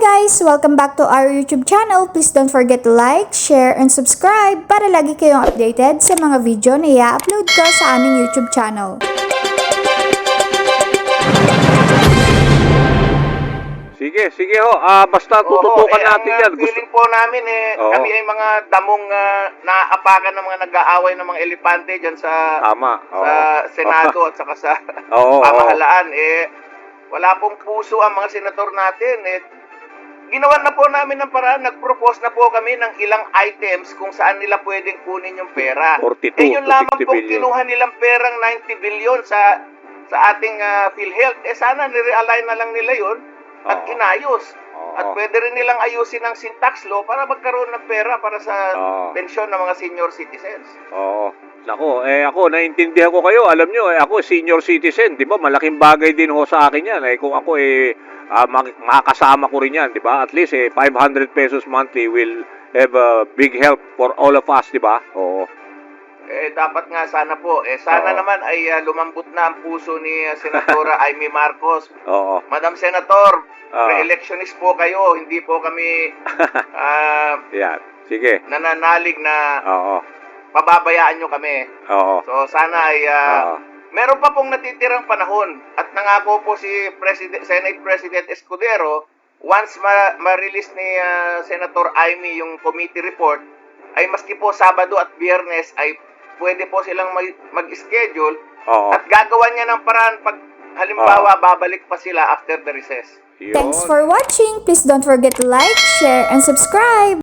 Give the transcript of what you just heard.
guys! Welcome back to our YouTube channel. Please don't forget to like, share, and subscribe para lagi kayong updated sa mga video na i-upload ko sa aming YouTube channel. Sige, sige ho. Ah, basta tututukan Oo, eh, natin ang, yan. uh, Gusto... feeling po namin eh, Oo. kami ay mga damong uh, naapakan ng mga nag-aaway ng mga elepante dyan sa Tama. Oo. sa Senado at saka sa Oo, oo. pamahalaan. Eh, wala pong puso ang mga senator natin. Eh, ginawan na po namin ng paraan, nag-propose na po kami ng ilang items kung saan nila pwedeng kunin yung pera. 42 eh, yun lamang 60 po kinuha nilang perang 90 billion sa sa ating uh, PhilHealth. Eh, sana nire-align na lang nila yun at Oo. inayos. Oo. At pwede rin nilang ayusin ang syntax law para magkaroon ng pera para sa Oo. pensyon ng mga senior citizens. Oo. Nako, eh ako, naiintindihan ko kayo. Alam nyo, eh, ako senior citizen, di ba? Malaking bagay din ho sa akin yan. Eh, kung ako eh, ah, mak- makakasama ko rin yan, di ba? At least eh, 500 pesos monthly will have a big help for all of us, di ba? Oo. Eh, dapat nga sana po. Eh, sana Oo. naman ay ah, lumambot na ang puso ni ah, Senadora Amy Marcos. Oo. Madam Senator, Oo. re-electionist po kayo. Hindi po kami ah, Yan. Sige. nananalig na Oo. Pababayaan nyo kami. Oo. So, sana ay... ah, Oo. Meron pa pong natitirang panahon at nangako po si President, Senate President Escudero once ma- ma-release ni ah, Senator Amy yung committee report ay maski po Sabado at Biyernes ay pwede po silang mag- mag-schedule Oo. at gagawa niya ng paraan pag halimbawa babalik pa sila after the recess. Yun. Thanks for watching! Please don't forget to like, share, and subscribe!